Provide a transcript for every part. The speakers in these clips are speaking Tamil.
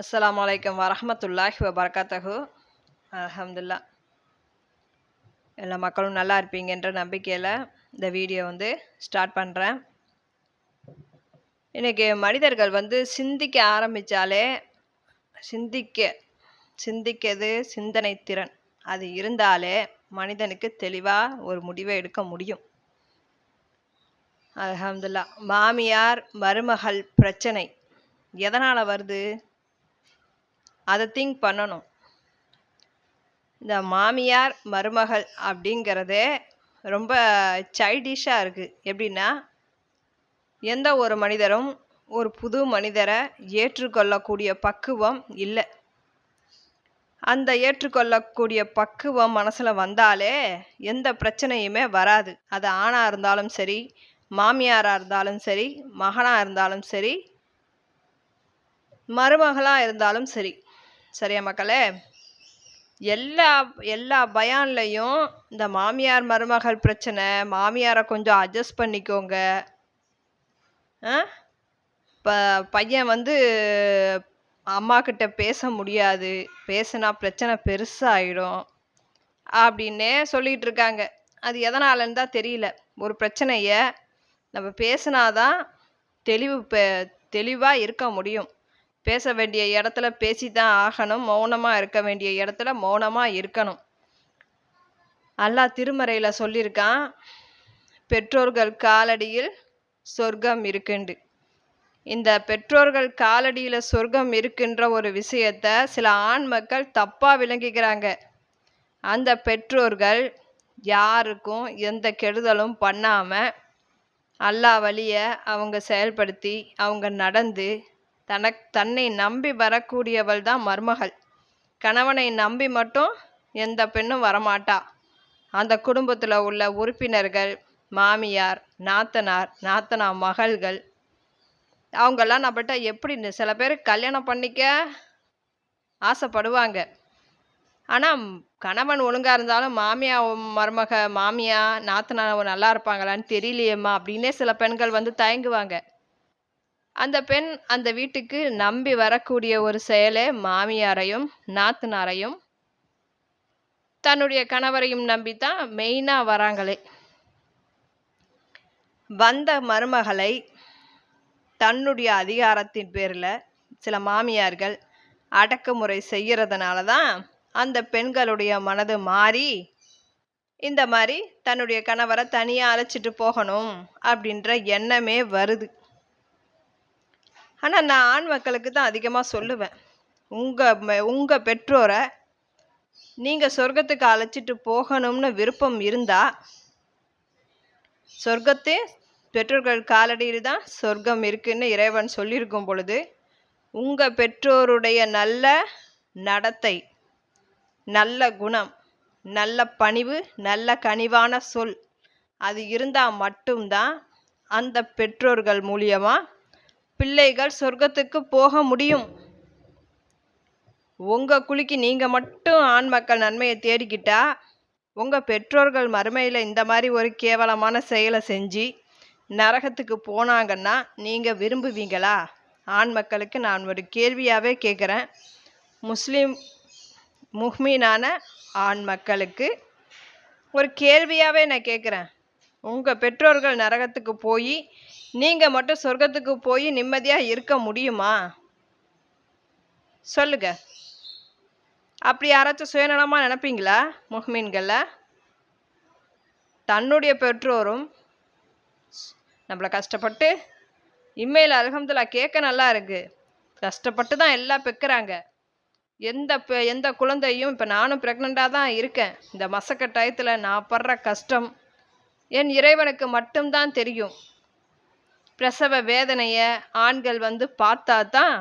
அஸ்லாம் வலைக்கம் வரஹ்மத்துல்லாஹி வபர்காத்தகு அலமதுல்லா எல்லா மக்களும் நல்லா இருப்பீங்கன்ற நம்பிக்கையில் இந்த வீடியோ வந்து ஸ்டார்ட் பண்ணுறேன் இன்றைக்கி மனிதர்கள் வந்து சிந்திக்க ஆரம்பித்தாலே சிந்திக்க சிந்திக்கிறது சிந்தனை திறன். அது இருந்தாலே மனிதனுக்கு தெளிவாக ஒரு முடிவை எடுக்க முடியும். அலமதுல்லா மாமியார் மருமகள் பிரச்சனை. எதனால் வருது? அதை திங்க் பண்ணணும். இந்த மாமியார் மருமகள் அப்படிங்கிறதே ரொம்ப சைல்டிஷாக இருக்குது எப்படின்னா எந்த ஒரு மனிதரும் ஒரு புது மனிதரை ஏற்றுக்கொள்ளக்கூடிய பக்குவம் இல்லை. அந்த ஏற்றுக்கொள்ளக்கூடிய பக்குவம் மனசில் வந்தாலே எந்த பிரச்சனையுமே வராது. அது ஆணாக இருந்தாலும் சரி மாமியாராக இருந்தாலும் சரி மகனாக இருந்தாலும் சரி மருமகளாக இருந்தாலும் சரி. சரியா மக்களே? எல்லா எல்லா பயான்லையும் இந்த மாமியார் மருமகள் பிரச்சனை மாமியாரை கொஞ்சம் அட்ஜஸ்ட் பண்ணிக்கோங்க. ஆ? ப பையன் வந்து அம்மா கிட்ட பேச முடியாது. பேசினா பிரச்சனை பெருசாகிடும் அப்படின்னே சொல்லிகிட்டு இருக்காங்க. அது எதனாலன்னு தான் தெரியல. ஒரு பிரச்சனையை நம்ம பேசினாதான் தெளிவு தெளிவாக இருக்க முடியும். பேச வேண்டிய இடத்துல பேசி தான் ஆகணும். மௌனமாக இருக்க வேண்டிய இடத்துல மௌனமாக இருக்கணும். அல்லாஹ் திருமறையில் சொல்லியிருக்கான் பெற்றோர்கள் காலடியில் சொர்க்கம் இருக்குண்டு இந்த பெற்றோர்கள் காலடியில் சொர்க்கம் இருக்குன்ற ஒரு விஷயத்த சில ஆண் மக்கள் தப்பாக விளங்கிக்கிறாங்க. அந்த பெற்றோர்கள் யாருக்கும் எந்த கெடுதலும் பண்ணாமல் அல்லாஹ் வழியை அவங்க செயல்படுத்தி அவங்க நடந்து தனக் தன்னை நம்பி வரக்கூடியவள் தான் மருமகள். கணவனை நம்பி மட்டும் எந்த பெண்ணும் வரமாட்டா. அந்த குடும்பத்தில் உள்ள உறுப்பினர்கள் மாமியார் நாத்தனார் நாத்தனா மகள்கள் அவங்கெல்லாம் நம்மகிட்ட எப்படி சில பேர் கல்யாணம் பண்ணிக்க ஆசைப்படுவாங்க. ஆனால் கணவன் ஒழுங்காக இருந்தாலும் மாமியா மருமக மாமியா நாத்தனா நல்லா இருப்பாங்களான்னு தெரியலையேம்மா அப்படின்னே சில பெண்கள் வந்து தயங்குவாங்க. அந்த பெண் அந்த வீட்டுக்கு நம்பி வரக்கூடிய ஒரு செயலே மாமியாரையும் நாத்தனாரையும் தன்னுடைய கணவரையும் நம்பி தான் மெயினாக வராங்களே. வந்த மருமகளை தன்னுடைய அதிகாரத்தின் பேரில் சில மாமியார்கள் அடக்குமுறை செய்கிறதுனால தான் அந்த பெண்களுடைய மனது மாறி இந்த மாதிரி தன்னுடைய கணவரை தனியாக அழைச்சிட்டு போகணும் அப்படின்ற எண்ணமே வருது. ஆனால் நான் ஆண் மக்களுக்கு தான் அதிகமாக சொல்லுவேன். உங்கள் உங்கள் பெற்றோரை நீங்கள் சொர்க்கத்துக்கு அழைச்சிட்டு போகணும்னு விருப்பம் இருந்தால் சொர்க்கத்தே பெற்றோர்கள் காலடியில் தான் சொர்க்கம் இருக்குன்னு இறைவன் சொல்லியிருக்கும் பொழுது உங்கள் பெற்றோருடைய நல்ல நடத்தை நல்ல குணம் நல்ல பணிவு நல்ல கனிவான சொல் அது இருந்தால் மட்டும்தான் அந்த பெற்றோர்கள் மூலியமாக பிள்ளைகள் சொர்க்கத்துக்கு போக முடியும். உங்கள் குழிக்கு நீங்கள் மட்டும் ஆண் மக்கள் நன்மையை தேடிக்கிட்டா உங்கள் பெற்றோர்கள் மறுமையில் இந்த மாதிரி ஒரு கேவலமான செயலை செஞ்சு நரகத்துக்கு போனாங்கன்னா நீங்கள் விரும்புவீங்களா? ஆண் மக்களுக்கு நான் ஒரு கேள்வியாகவே கேட்குறேன். முஸ்லீம் முஹ்மீனான ஆண் மக்களுக்கு ஒரு கேள்வியாகவே நான் கேட்குறேன். உங்கள் பெற்றோர்கள் நரகத்துக்கு போய் நீங்கள் மட்டும் சொர்க்கத்துக்கு போய் நிம்மதியாக இருக்க முடியுமா? சொல்லுங்க. அப்படி யாராச்சும் சுயநலமாக நினப்பீங்களா முஹ்மீன்களில்? தன்னுடைய பெற்றோரும் நம்மளை கஷ்டப்பட்டு இம்மையில் அலகம்துல்லா கேட்க நல்லா இருக்குது கஷ்டப்பட்டு தான் எல்லாம் பெக்கிறாங்க. எந்த பெ எந்த குழந்தையும் இப்போ நானும் ப்ரெக்னெண்ட்டாக தான் இருக்கேன். இந்த மசக்க டயத்தில் நான் படுற கஷ்டம் என் இறைவனுக்கு மட்டும்தான் தெரியும். பிரசவ வேதனையை ஆண்கள் வந்து பார்த்தா தான்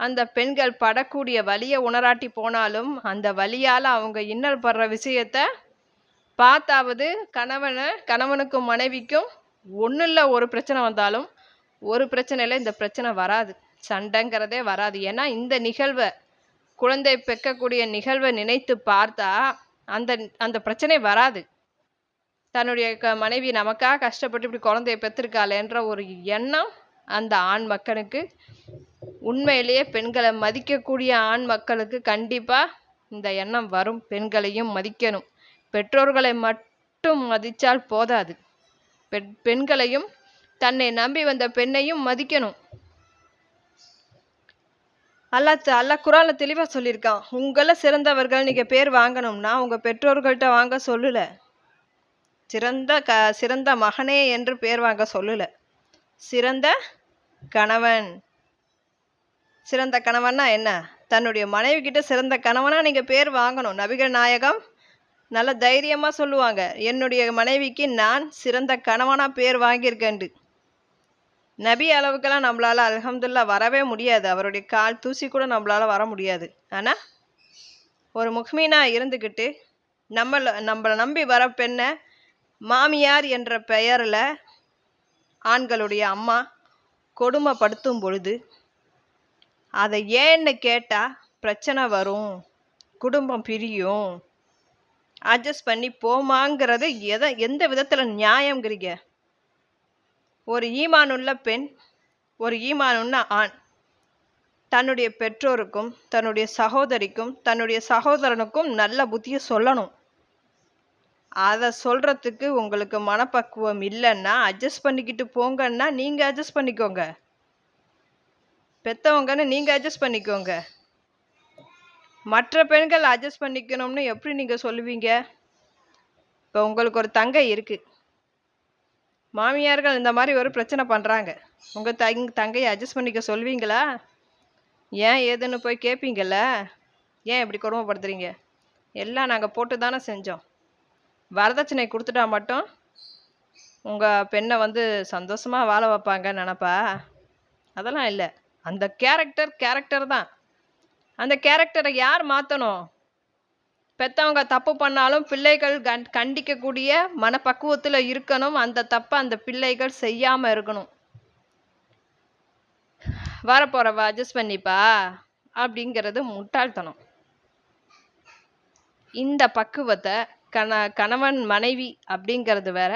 அந்த பெண்கள் படக்கூடிய வலியை உணராட்டி போனாலும் அந்த வலியால் அவங்க இன்னல் படுற விஷயத்த பார்த்தாவது கணவனை கணவனுக்கும் மனைவிக்கும் ஒன்றும் இல்லை ஒரு பிரச்சனை வந்தாலும் ஒரு பிரச்சனையில் இந்த பிரச்சனை வராது. சண்டைங்கிறதே வராது. ஏன்னா இந்த நிகழ்வை குழந்தை பெக்கக்கூடிய நிகழ்வை நினைத்து பார்த்தா அந்த அந்த பிரச்சனை வராது. தன்னுடைய க மனைவி நமக்காக கஷ்டப்பட்டு இப்படி குழந்தைய பெற்றிருக்காளேன்ற ஒரு எண்ணம் அந்த ஆண் மக்களுக்கு. உண்மையிலேயே பெண்களை மதிக்கக்கூடிய ஆண் மக்களுக்கு கண்டிப்பாக இந்த எண்ணம் வரும். பெண்களையும் மதிக்கணும். பெற்றோர்களை மட்டும் மதித்தால் போதாது. பெண் பெண்களையும் தன்னை நம்பி வந்த பெண்ணையும் மதிக்கணும். அல்லா அல்லா குரானில் தெளிவாக சொல்லியிருக்கான். உங்களை சிறந்தவர்கள் நீங்கள் பேர் வாங்கணும்னா உங்கள் பெற்றோர்கள்ட்ட வாங்க சொல்லலை. சிறந்த க சிறந்த மகனே என்று பேர் வாங்க சொல்லலை. சிறந்த கணவன். சிறந்த கணவன்னா என்ன? தன்னுடைய மனைவி கிட்ட சிறந்த கணவனா நீங்கள் பேர் வாங்கணும். நபிகள் நாயகம் நல்ல தைரியமாக சொல்லுவாங்க. என்னுடைய மனைவிக்கு நான் சிறந்த கணவனாக பேர் வாங்கியிருக்கேன்ட்டு. நபி அளவுக்கெல்லாம் நம்மளால் அல்ஹம்துல்லா வரவே முடியாது. அவருடைய கால் தூசி கூட நம்மளால் வர முடியாது. ஆனால் ஒரு முக்மீனாக இருந்துக்கிட்டு நம்மளை நம்மளை நம்பி வர பெண்ணை மாமியார் என்ற பெயரில் ஆண்களுடைய அம்மா கொடுமைப்படுத்தும் பொழுது அதை ஏன்னு கேட்டால் பிரச்சனை வரும் குடும்பம் பிரியும் அட்ஜஸ்ட் பண்ணி போமாங்கிறது எதை எந்த விதத்தில் நியாயங்கிறீங்க ஒரு ஈமானுள்ள பெண் ஒரு ஈமானுள்ள ஆண் தன்னுடைய பெற்றோருக்கும் தன்னுடைய சகோதரிக்கும் தன்னுடைய சகோதரனுக்கும் நல்ல புத்தியை சொல்லணும். அதை சொல்கிறதுக்கு உங்களுக்கு மனப்பக்குவம் இல்லைன்னா அட்ஜஸ்ட் பண்ணிக்கிட்டு போங்கன்னா நீங்கள் அட்ஜஸ்ட் பண்ணிக்கோங்க. பெற்றவங்கன்னு நீங்கள் அட்ஜஸ்ட் பண்ணிக்கோங்க. மற்ற பெண்கள் அட்ஜஸ்ட் பண்ணிக்கணும்னு எப்படி நீங்கள் சொல்லுவீங்க? இப்போ உங்களுக்கு ஒரு தங்கை இருக்குது மாமியார்கள் இந்த மாதிரி ஒரு பிரச்சனை பண்ணுறாங்க உங்கள் தங் தங்கையை அட்ஜஸ்ட் பண்ணிக்க சொல்வீங்களா? ஏன் ஏதுன்னு போய் கேட்பீங்கள்ல ஏன் இப்படி கொடுமைப்படுத்துறீங்க? எல்லாம் நாங்கள் போட்டு தானே செஞ்சோம். வரதட்சணை கொடுத்துட்டா மட்டும் உங்கள் பெண்ணை வந்து சந்தோஷமாக வாழ வைப்பாங்க நினப்பா? அதெல்லாம் இல்லை. அந்த கேரக்டர் கேரக்டர் தான். அந்த கேரக்டரை யார் மாற்றணும் பெற்றவங்க தப்பு பண்ணாலும் பிள்ளைகள் கண் கண்டிக்கக்கூடிய மனப்பக்குவத்தில் இருக்கணும். அந்த தப்பை அந்த பிள்ளைகள் செய்யாமல் இருக்கணும். வரப்போகிறவ அட்ஜஸ்ட் பண்ணிப்பா அப்படிங்கிறது முட்டாள்தனம். இந்த பக்குவத்தை கண கணவன் மனைவி அப்படிங்கிறது வேற.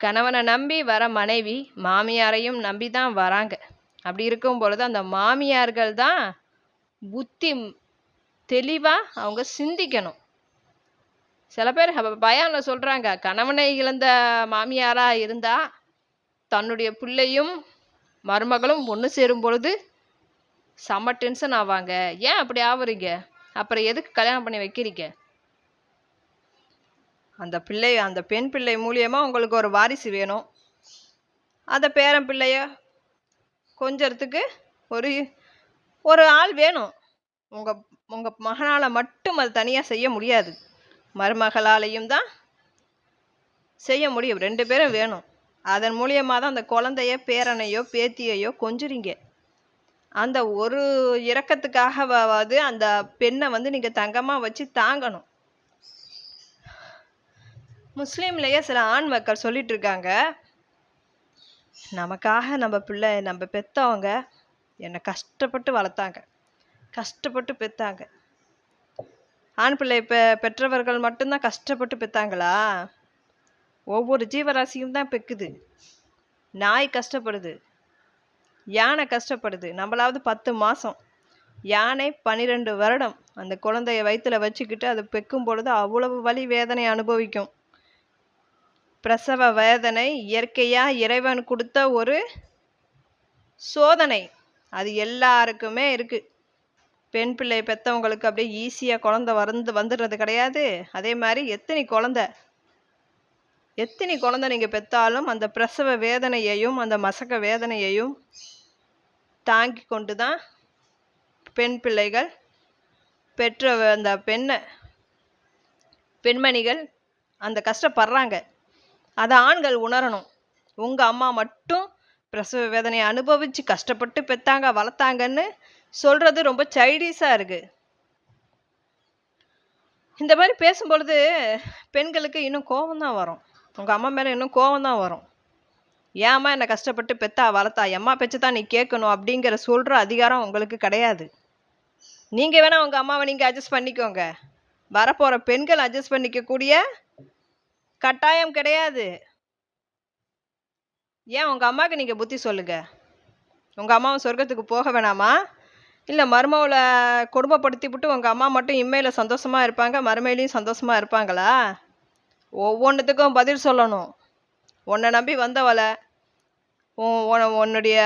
கணவனை நம்பி வர மனைவி மாமியாரையும் நம்பி தான் வராங்க. அப்படி இருக்கும் பொழுது அந்த மாமியார்கள் தான் புத்தி தெளிவாக அவங்க சிந்திக்கணும். சில பேர் பயானில் சொல்கிறாங்க கணவனை இழந்த மாமியாராக இருந்தால் தன்னுடைய பிள்ளையும் மருமகளும் ஒன்று சேரும் பொழுது செம்ம டென்ஷன் ஆவாங்க. ஏன் அப்படி ஆகுறீங்க அப்புறம் எதுக்கு கல்யாணம் பண்ணி வைக்கிறீங்க? அந்த பிள்ளை அந்த பெண் பிள்ளை மூலியமாக உங்களுக்கு ஒரு வாரிசு வேணும். அந்த பேரன் பிள்ளைய கொஞ்சத்துக்கு ஒரு ஒரு ஆள் வேணும். உங்கள் உங்கள் மகனால் மட்டும் அது தனியாக செய்ய முடியாது. மருமகளாலையும் தான் செய்ய முடியும். ரெண்டு பேரும் வேணும். அதன் மூலியமாக தான் அந்த குழந்தைய பேரனையோ பேத்தியையோ கொஞ்சுறீங்க. அந்த ஒரு இறக்கத்துக்காகவாவது அந்த பெண்ணை வந்து நீங்கள் தங்கமாக வச்சு தாங்கணும். முஸ்லீம்லேயே சில ஆண் மக்கள் சொல்லிட்டு இருக்காங்க நமக்காக நம்ம பிள்ளை நம்ம பெற்றவங்க என்னை கஷ்டப்பட்டு வளர்த்தாங்க. கஷ்டப்பட்டு பெற்றாங்க ஆண் பிள்ளை பெ பெற்றவர்கள் மட்டும்தான் கஷ்டப்பட்டு பெற்றாங்களா ஒவ்வொரு ஜீவராசியும் தான் பெக்குது. நாய் கஷ்டப்படுது. யானை கஷ்டப்படுது. நம்மளாவது பத்து மாதம் யானை பன்னிரெண்டு வருடம். அந்த குழந்தைய வயிற்றில் வச்சுக்கிட்டு அது பெக்கும் பொழுது அவ்வளவு வலி வேதனை அனுபவிக்கும். பிரசவ வேதனை இயற்கையாக இறைவன் கொடுத்த ஒரு சோதனை. அது எல்லாருக்குமே இருக்குது பெண் பிள்ளை பெற்றவங்களுக்கு அப்படியே ஈஸியாக குழந்த வந்து வந்துடுறது கிடையாது. அதே மாதிரி எத்தனை குழந்த? எத்தனை குழந்த நீங்கள் பெற்றாலும் அந்த பிரசவ வேதனையையும் அந்த மசக்க வேதனையையும் தாங்கி கொண்டு தான் பெண் பிள்ளைகள் பெற்ற அந்த பெண்ணை பெண்மணிகள் அந்த கஷ்டப்படுறாங்க. அதை ஆண்கள் உணரணும். உங்கள் அம்மா மட்டும் பிரசவ வேதனையை அனுபவித்து கஷ்டப்பட்டு பெற்றாங்க வளர்த்தாங்கன்னு சொல்கிறது ரொம்ப சைல்டிஷாக இருக்குது இந்த மாதிரி பேசும்பொழுது பெண்களுக்கு இன்னும் கோபம் தான் வரும். உங்கள் அம்மா மேலே இன்னும் கோபம் தான் வரும். ஏம்மா என்னை கஷ்டப்பட்டு பெத்தா வளர்த்தா எம்மா பெற்று தான் நீ கேட்கணும் அப்படிங்கிற சொல்கிற அதிகாரம் உங்களுக்கு கிடையாது. நீங்கள் வேணால் உங்கள் அம்மாவை நீங்கள் அட்ஜஸ்ட் பண்ணிக்கோங்க. வரப்போகிற பெண்கள் அட்ஜஸ்ட் பண்ணிக்கக்கூடிய கட்டாயம் கிடையாது. ஏன் உங்கள் அம்மாவுக்கு நீங்கள் புத்தி சொல்லுங்க? உங்கள் அம்மாவும் சொர்க்கத்துக்கு போக வேணாமா? இல்லை மருமவளை கொடுமைப்படுத்தி விட்டு உங்கள் அம்மா மட்டும் இம்மையில் சந்தோஷமாக இருப்பாங்க மறுமையிலையும் சந்தோஷமாக இருப்பாங்களா? ஒவ்வொன்றுத்துக்கும் பதில் சொல்லணும். உன்னை நம்பி வந்தவளை உன- உன்னுடைய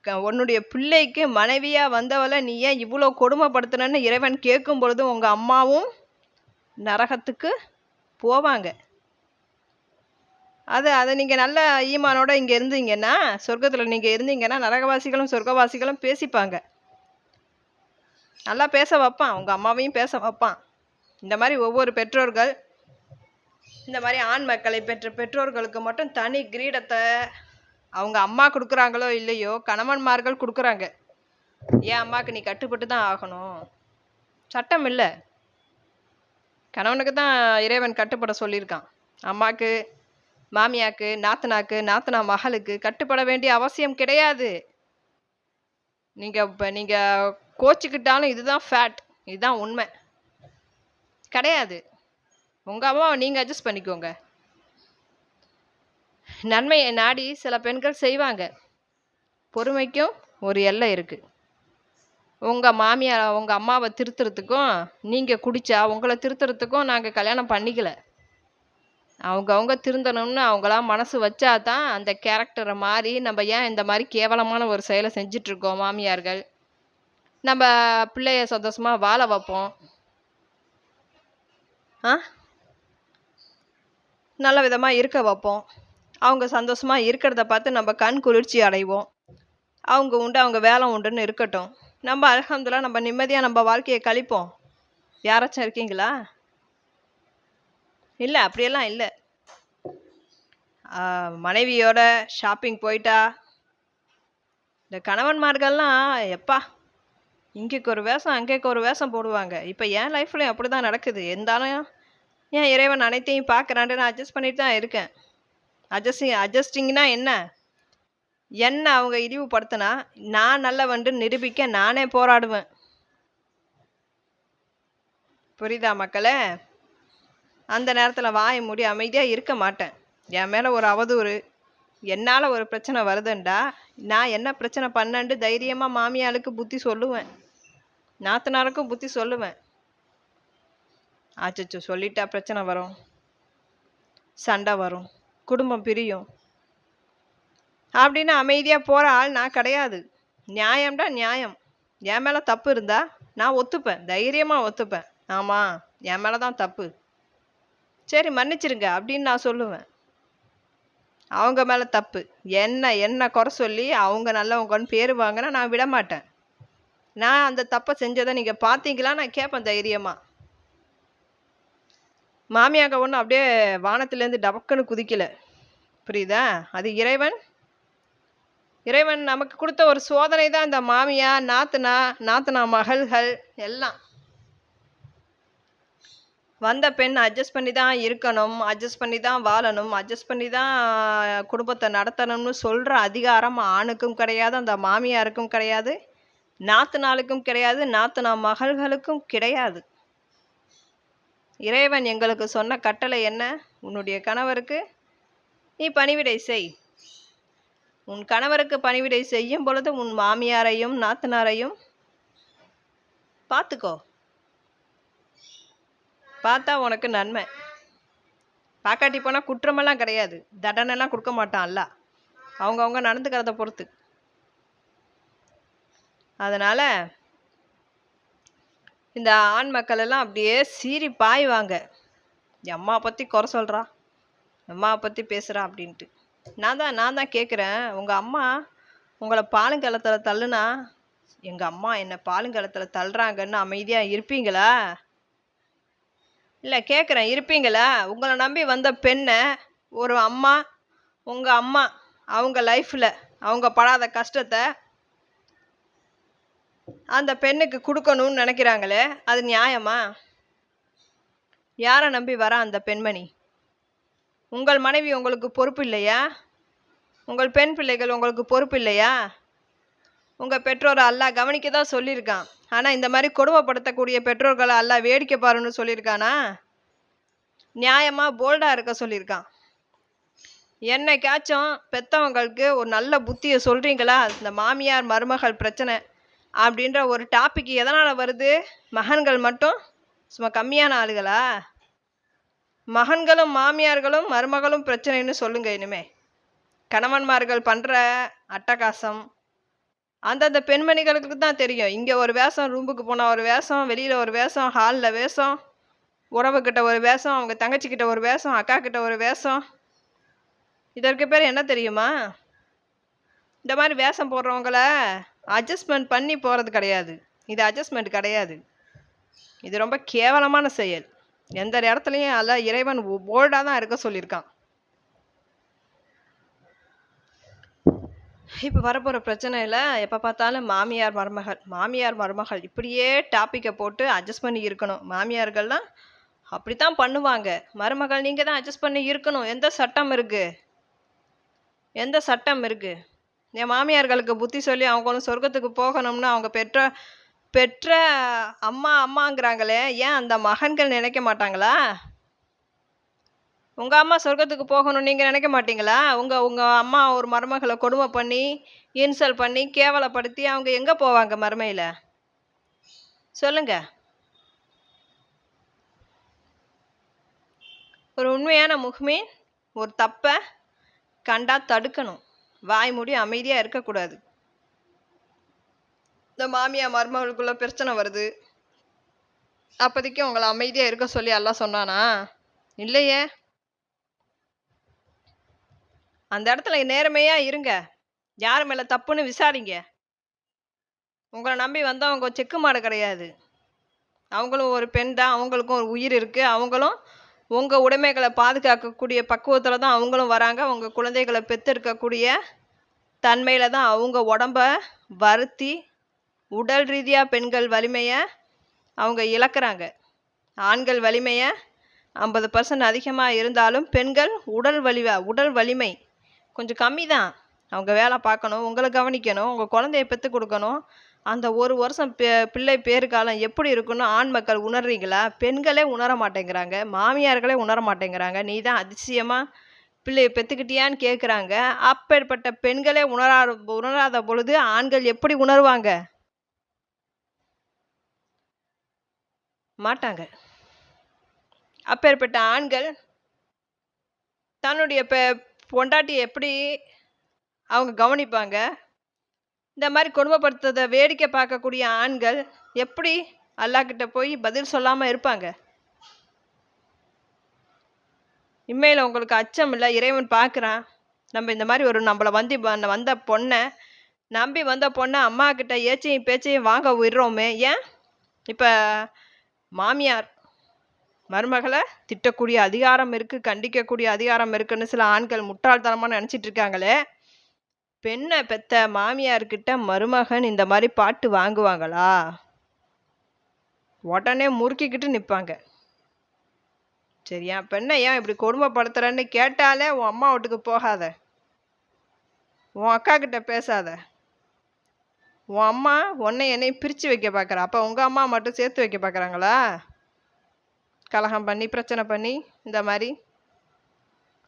க- உன்னுடைய பிள்ளைக்கு மனைவியாக வந்தவளை நீ ஏன் இவ்வளோ கொடுமைப்படுத்துனன்னு இறைவன் கேட்கும் பொழுது உங்கள் அம்மாவும் நரகத்துக்கு போவாங்க. அது அதை நீங்கள் நல்ல ஈமானோட இங்கே இருந்தீங்கன்னா சொர்க்கத்தில் நீங்கள் இருந்தீங்கன்னா நரகவாசிகளும் சொர்க்கவாசிகளும் பேசிப்பாங்க. நல்லா பேச வைப்பான். உங்கள் அம்மாவையும் பேச வைப்பான். இந்த மாதிரி ஒவ்வொரு பெற்றோர்கள் இந்த மாதிரி ஆண் மக்களை பெற்ற பெற்றோர்களுக்கு மட்டும் தனி கிரீடத்தை அவங்க அம்மா கொடுக்குறாங்களோ இல்லையோ கணவன்மார்கள் கொடுக்குறாங்க. ஏன் அம்மாவுக்கு நீ கட்டுப்பட்டு தான் ஆகணும்? சட்டம் இல்லை. கணவனுக்கு தான் இறைவன் கட்டுப்பட சொல்லியிருக்கான். அம்மாக்கு மாமியாக்கு நாத்தனாக்கு நாத்தனா மகளுக்கு கட்டுப்பட வேண்டிய அவசியம் கிடையாது. நீங்கள் இப்போ நீங்கள் கோச்சிக்கிட்டாலும் இதுதான் ஃபேட் இதுதான் உண்மை. கிடையாது. உங்கள் அம்மாவை நீங்கள் அட்ஜஸ்ட் பண்ணிக்கோங்க. நன்மையை நாடி சில பெண்கள் செய்வாங்க. பொறுமைக்கும் ஒரு எல்லை இருக்குது உங்கள் மாமியார் உங்கள் அம்மாவை திருத்துறதுக்கும் நீங்கள் குடித்தா உங்களை திருத்துறதுக்கும் நாங்கள் கல்யாணம் பண்ணிக்கல. அவங்கவுங்க திருந்தணும்னு அவங்களா மனசு வச்சா தான் அந்த கேரக்டரை மாறி நம்ம ஏன் இந்த மாதிரி கேவலமான ஒரு செயலை செஞ்சிட்ருக்கோம் மாமியார்கள்? நம்ம பிள்ளைய சந்தோஷமாக வாழ வைப்போம். ஆ? நல்ல விதமாக இருக்க வைப்போம். அவங்க சந்தோஷமாக இருக்கிறத பார்த்து நம்ம கண் குளிர்ச்சி அடைவோம். அவங்க உண்டு அவங்க வேலை உண்டுன்னு இருக்கட்டும். நம்ம அல்ஹம்துலில்லாஹ் நம்ம நிம்மதியாக நம்ம வாழ்க்கையை கழிப்போம். யாராச்சும் இருக்கீங்களா? இல்லை அப்படியெல்லாம் இல்லை. மனைவியோட ஷாப்பிங் போயிட்டா இந்த கணவன்மார்கள்லாம் எப்பா இங்கேக்கு ஒரு வேஷம் அங்கேக்கு ஒரு வேஷம் போடுவாங்க. இப்போ என் லைஃப்லையும் அப்படி தான் நடக்குது. இருந்தாலும் ஏன் இறைவன் அனைத்தையும் பார்க்குறான்ட்டு நான் அட்ஜஸ்ட் பண்ணிட்டு தான் இருக்கேன். அட்ஜஸ்டிங் அட்ஜஸ்டிங்னா என்ன? என்ன அவங்க இழிவுபடுத்தினா நான் நல்லவன்று நிரூபிக்க நானே போராடுவேன். புரியுதா மக்களே? அந்த நேரத்தில் வாயை மூடி அமைதியாக இருக்க மாட்டேன். என் மேலே ஒரு அவதூறு. என்னால் ஒரு பிரச்சனை வருதுண்டா? நான் என்ன பிரச்சனை பண்ணேன்ட்டு தைரியமாக மாமியாளுக்கு புத்தி சொல்லுவேன். நாத்தனாருக்கும் புத்தி சொல்லுவேன். ஆச்சச்சோ சொல்லிட்டா பிரச்சனை வரும். சண்டை வரும். குடும்பம் பிரியும். அப்படின்னு அமைதியாக போகிற ஆள் நான் கிடையாது. நியாயம்டா நியாயம். என் மேலே தப்பு இருந்தா நான் ஒத்துப்பேன். தைரியமாக ஒத்துப்பேன். ஆமாம் என் மேலே தான் தப்பு. சரி மன்னிச்சிருங்க அப்படின்னு நான் சொல்லுவேன். அவங்க மேலே தப்பு. என்ன என்ன குறை சொல்லி அவங்க நல்லவங்கன்னு பேர் வாங்கினா நான் விட மாட்டேன். நான் அந்த தப்பை செஞ்சதை நீங்கள் பார்த்தீங்களா? நான் கேட்பேன் தைரியமாக மாமியாக ஒன்று அப்படியே வானத்துலேருந்து டபக்குன்னு குதிக்கலை. புரியுதா? அது இறைவன். இறைவன் நமக்கு கொடுத்த ஒரு சோதனை தான் இந்த மாமியா நாத்தனா நாத்தனா மகள்கள் எல்லாம். வந்த பெண் அட்ஜஸ்ட் பண்ணி தான் இருக்கணும் அட்ஜஸ்ட் பண்ணி தான் வாழணும் அட்ஜஸ்ட் பண்ணி தான் குடும்பத்தை நடத்தணும்னு சொல்கிற அதிகாரம் ஆணுக்கும் கிடையாது அந்த மாமியாருக்கும் கிடையாது நாத்தனாளுக்கும் கிடையாது நாத்தனா மகள்களுக்கும் கிடையாது. இறைவன் எங்களுக்கு சொன்ன கட்டளை என்ன? உன்னுடைய கணவருக்கு நீ பணிவிடை செய். உன் கணவருக்கு பணிவிடை செய்யும் பொழுது உன் மாமியாரையும் நாத்தனாரையும் பார்த்துக்கோ. பார்த்தா உனக்கு நன்மை. பாக்காட்டி போனால் குற்றமெல்லாம் கிடையாது. தண்டனைலாம் கொடுக்க மாட்டான் அல்ல அவங்கவுங்க நடந்துக்கிறத பொறுத்து. அதனால் இந்த ஆண் மக்கள் எல்லாம் அப்படியே சீறி பாய்வாங்க. என் அம்மா பற்றி குறை சொல்கிறா எம்மாவை பற்றி பேசுகிறா அப்படின்ட்டு. நான் தான் நான் தான் கேட்குறேன் உங்கள் அம்மா உங்களை பாலுங்கலத்தில் தள்ளுனா எங்கள் அம்மா என்னை பாலுங்கலத்தில் தள்ளுறாங்கன்னு அமைதியாக இருப்பீங்களா? இல்லை கேட்குறேன் இருப்பீங்களா? உங்களை நம்பி வந்த பெண்ணை ஒரு அம்மா உங்கள் அம்மா அவங்க லைஃப்பில் அவங்க படாத கஷ்டத்தை அந்த பெண்ணுக்கு கொடுக்கணும்னு நினைக்கிறாங்களே அது நியாயமா? யாரை நம்பி வரா அந்த பெண்மணி? உங்கள் மனைவி உங்களுக்கு பொறுப்பு இல்லையா? உங்கள் பெண் பிள்ளைகள் உங்களுக்கு பொறுப்பு இல்லையா? உங்கள் பெற்றோரை அல்லாஹ் கவனிக்க தான் சொல்லியிருக்கான். ஆனால் இந்த மாதிரி கொடுமைப்படுத்தக்கூடிய பெற்றோர்களை அல்லா வேடிக்கை பாருன்னு சொல்லியிருக்கானா? நியாயமாக போல்டாக இருக்க சொல்லியிருக்கான். என்னைக்காச்சும் பெற்றவங்களுக்கு ஒரு நல்ல புத்தியை சொல்கிறீங்களா இந்த மாமியார் மருமகள் பிரச்சனை அப்படின்ற ஒரு டாபிக் எதனால் வருது? மகன்கள் மட்டும்? சும்மா கம்மியான ஆளுகளா? மகன்களும் மாமியார்களும் மருமகளும் பிரச்சனைன்னு சொல்லுங்கள் இனிமே. கணவன்மார்கள் பண்ணுற அட்டகாசம் அந்தந்த பெண்மணிகளுக்கு தான் தெரியும். இங்கே ஒரு வேஷம் ரூமுக்கு போனால் ஒரு வேஷம் வெளியில் ஒரு வேஷம் ஹாலில் வேஷம் உறவுக்கிட்ட ஒரு வேஷம் அவங்க தங்கச்சிக்கிட்ட ஒரு வேஷம் அக்கா கிட்ட ஒரு வேஷம். இதற்கு பேர் என்ன தெரியுமா? இந்த மாதிரி வேஷம் போடுறவங்கள அட்ஜஸ்ட்மெண்ட் பண்ணி போகிறது கிடையாது. இது அட்ஜஸ்ட்மெண்ட் கிடையாது. இது ரொம்ப கேவலமான செயல். எந்த இடத்துலையும் அல்ல இறைவன் போல்டாக தான் இருக்க சொல்லியிருக்கான். இப்போ வரப்போகிற பிரச்சனையில் எப்போ பார்த்தாலும் மாமியார் மருமகள் மாமியார் மருமகள் இப்படியே டாப்பிக்கை போட்டு அட்ஜஸ்ட் பண்ணி இருக்கணும். மாமியார்கள்லாம் அப்படி தான் பண்ணுவாங்க. மருமகள் நீங்கள் தான் அட்ஜஸ்ட் பண்ணி இருக்கணும். எந்த சட்டம் இருக்குது எந்த சட்டம் இருக்குது என் மாமியார்களுக்கு புத்தி சொல்லி அவங்களும் சொர்க்கத்துக்கு போகணும்னு அவங்க பெற்ற பெற்ற அம்மா அம்மாங்கிறாங்களே ஏன் அந்த மகன்கள் நினைக்க மாட்டாங்களா? உங்கள் அம்மா சொர்க்கத்துக்கு போகணும் நீங்கள் நினைக்க மாட்டீங்களா? உங்கள் உங்கள் அம்மா ஒரு மருமகளை கொடுமை பண்ணி இன்சல் பண்ணி கேவலப்படுத்தி அவங்க எங்கே போவாங்க மருமையில் சொல்லுங்க. ஒரு உண்மையான முகமீன் ஒரு தப்பை கண்டா தடுக்கணும். வாய் மூடி அமைதியாக இருக்கக்கூடாது. இந்த மாமியார் மருமகளுக்குள்ள பிரச்சனை வருது. அப்போதைக்கு உங்களை அமைதியாக இருக்க சொல்லி எல்லாம் சொன்னானா? இல்லையே. அந்த இடத்துல நேர்மையாக இருங்க. யார் மேலே தப்புன்னு விசாரிங்க. உங்களை நம்பி வந்தவங்க செக்கு மாடு கிடையாது. அவங்களும் ஒரு பெண் தான். அவங்களுக்கும் ஒரு உயிர் இருக்குது அவங்களும் உங்கள் உடைமைகளை பாதுகாக்கக்கூடிய பக்குவத்தில் தான் அவங்களும் வராங்க. உங்கள் குழந்தைகளை பெற்றெடுக்கக்கூடிய தன்மையில் தான் அவங்க உடம்ப வருத்தி உடல் ரீதியாக பெண்கள் வலிமையை அவங்க இழக்கிறாங்க. ஆண்கள் வலிமையை ஐம்பது பர்சன்ட் அதிகமாக இருந்தாலும் பெண்கள் உடல் வலிவா உடல் வலிமை கொஞ்சம் கம்மி தான். அவங்க வேலை பார்க்கணும் உங்களை கவனிக்கணும் உங்கள் குழந்தைய பெற்று கொடுக்கணும். அந்த ஒரு வருஷம் பி பிள்ளை பேருக்காலம் எப்படி இருக்குன்னு ஆண் மக்கள் உணர்றீங்களா? பெண்களே உணர மாட்டேங்கிறாங்க மாமியார்களே உணர மாட்டேங்கிறாங்க. நீ தான் அதிசயமாக பிள்ளையை பெற்றுக்கிட்டியான்னு கேட்குறாங்க அப்பேற்பட்ட பெண்களே உணரா உணராத பொழுது ஆண்கள் எப்படி உணர்வாங்க? மாட்டாங்க. அப்பேற்பட்ட ஆண்கள் தன்னுடைய பெ பொண்டாட்டி எப்படி அவங்க கவனிப்பாங்க? இந்த மாதிரி கொடுமைப்படுத்துறதை வேடிக்கை பார்க்கக்கூடிய ஆண்கள் எப்படி அல்லாக்கிட்ட போய் பதில் சொல்லாமல் இருப்பாங்க? இம்மையில் உங்களுக்கு அச்சம் இல்லை இறைவன் பார்க்குறான். நம்ம இந்த மாதிரி ஒரு நம்மளை வந்து வந்த பொண்ணை நம்பி வந்த பொண்ணை அம்மா கிட்ட ஏச்சையும் பேச்சையும் வாங்க விடுறோமே. ஏன்? இப்போ மாமியார் மருமகளை திட்டக்கூடிய அதிகாரம் இருக்குது கண்டிக்கக்கூடிய அதிகாரம் இருக்குன்னு சில ஆண்கள் முட்டாள்தனமாக நினச்சிட்டு இருக்காங்களே. பெண்ணை பெத்த மாமியார்கிட்ட மருமகன் இந்த மாதிரி பாட்டு வாங்குவாங்களா? உடனே முறுக்கிக்கிட்டு நிற்பாங்க சரியா பெண்ணை ஏன் இப்படி கொடுமைப்படுத்துறேன்னு கேட்டாலே உன் அம்மா வீட்டுக்கு போகாத. உன் அக்கா கிட்ட பேசாத. உன் அம்மா உன்னை என்னையும் பிரித்து வைக்க பார்க்குற அப்போ உங்கள் அம்மா மட்டும் சேர்த்து வைக்க பார்க்குறாங்களா கலகம் பண்ணி பிரச்சனை பண்ணி இந்த மாதிரி.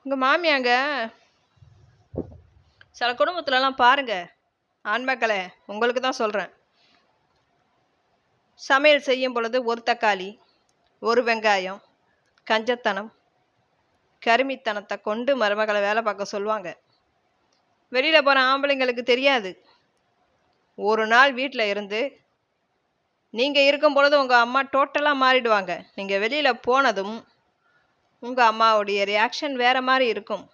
உங்கள் மாமியாங்க சில குடும்பத்துலலாம் பாருங்கள் ஆண்மக்களே உங்களுக்கு தான் சொல்கிறேன் சமையல் செய்யும் பொழுது ஒரு தக்காளி ஒரு வெங்காயம் கஞ்சத்தனம் கருமித்தனத்தை கொண்டு மருமகளை வேலை பார்க்க சொல்லுவாங்க. வெளியில் போகிற ஆம்பளைங்களுக்கு தெரியாது. ஒரு நாள் வீட்டில் இருந்து நீங்கள் இருக்கும் பொழுது உங்கள் அம்மா டோட்டலாக மாறிடுவாங்க. நீங்கள் வெளியில் போனதும் உங்கள் அம்மாவுடைய ரியாக்ஷன் வேறு மாதிரி இருக்கும்.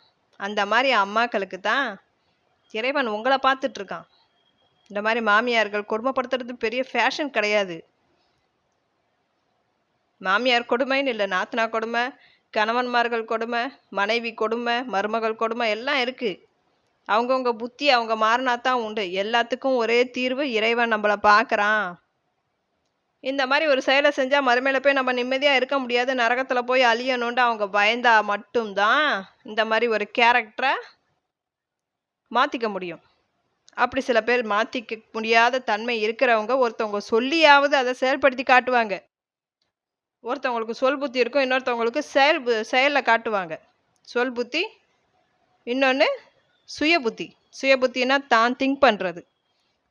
அந்த மாதிரி அம்மாக்களுக்கு தான் இறைவன் உங்களை பார்த்துட்ருக்கான். இந்த மாதிரி மாமியார்கள் கொடுமைப்படுத்துறது பெரிய ஃபேஷன் கிடையாது. மாமியார் கொடுமைன்னு இல்லை நாத்தனா கொடுமை கணவன்மார்கள் கொடுமை மனைவி கொடுமை மருமகள் கொடுமை எல்லாம் இருக்குது அவங்கவுங்க புத்தி அவங்க மாறினா தான் உண்டு. எல்லாத்துக்கும் ஒரே தீர்வு இறைவன் நம்மளை பார்க்குறான். இந்த மாதிரி ஒரு செயலை செஞ்சால் மறுமையில் போய் நம்ம நிம்மதியாக இருக்க முடியாது. நரகத்தில் போய் அழியணுன்ட்டு அவங்க பயந்தா மட்டும்தான் இந்த மாதிரி ஒரு கேரக்டரை மாற்றிக்க முடியும். அப்படி சில பேர் மாற்றிக்க முடியாத தன்மை இருக்கிறவங்க ஒருத்தவங்க சொல்லியாவது அதை செயல்படுத்தி காட்டுவாங்க. ஒருத்தவங்களுக்கு சொல் புத்தி இருக்கும் இன்னொருத்தவங்களுக்கு செயல் செயலில் காட்டுவாங்க. சொல் புத்தி இன்னொன்று சுய புத்தி. சுய புத்தின்னா தான் திங்க் பண்ணுறது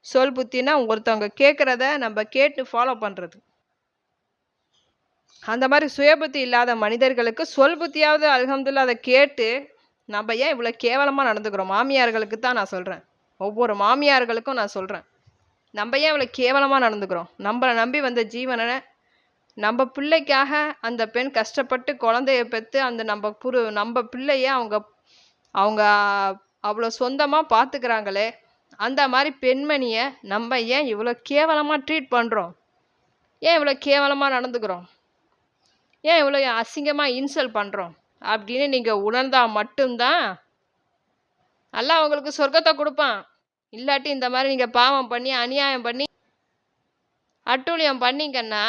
சொல் புத்தினா ஒருத்தவங்க கேட்குறத நம்ம கேட்டு ஃபாலோ பண்ணுறது அந்த மாதிரி சுயபுத்தி இல்லாத மனிதர்களுக்கு சொல் புத்தியாவது அலகம்துல்லா அதை கேட்டு நம்ம ஏன் இவ்வளோ கேவலமாக நடந்துக்கிறோம்? மாமியார்களுக்கு தான் நான் சொல்கிறேன் ஒவ்வொரு மாமியார்களுக்கும் நான் சொல்கிறேன் நம்ம ஏன் இவ்வளோ கேவலமாக நடந்துக்கிறோம்? நம்மளை நம்பி வந்த ஜீவனை நம்ம பிள்ளைக்காக அந்த பெண் கஷ்டப்பட்டு குழந்தைய பெற்று அந்த நம்ம புரு நம்ம பிள்ளைய அவங்க அவங்க அவ்வளோ சொந்தமாக பார்த்துக்கிறாங்களே அந்த மாதிரி பெண்மணியை நம்ம ஏன் இவ்வளோ கேவலமாக ட்ரீட் பண்ணுறோம் ஏன் இவ்வளோ கேவலமாக நடந்துக்கிறோம்? ஏன் இவ்வளோ அசிங்கமாக இன்சல்ட் பண்ணுறோம் அப்படின்னு நீங்கள் உணர்ந்தா மட்டும்தான் நல்லா அவங்களுக்கு சொர்க்கத்தை கொடுப்பான். இல்லாட்டி இந்த மாதிரி நீங்கள் பாவம் பண்ணி அநியாயம் பண்ணி அட்டூழியம் பண்ணிங்கன்னா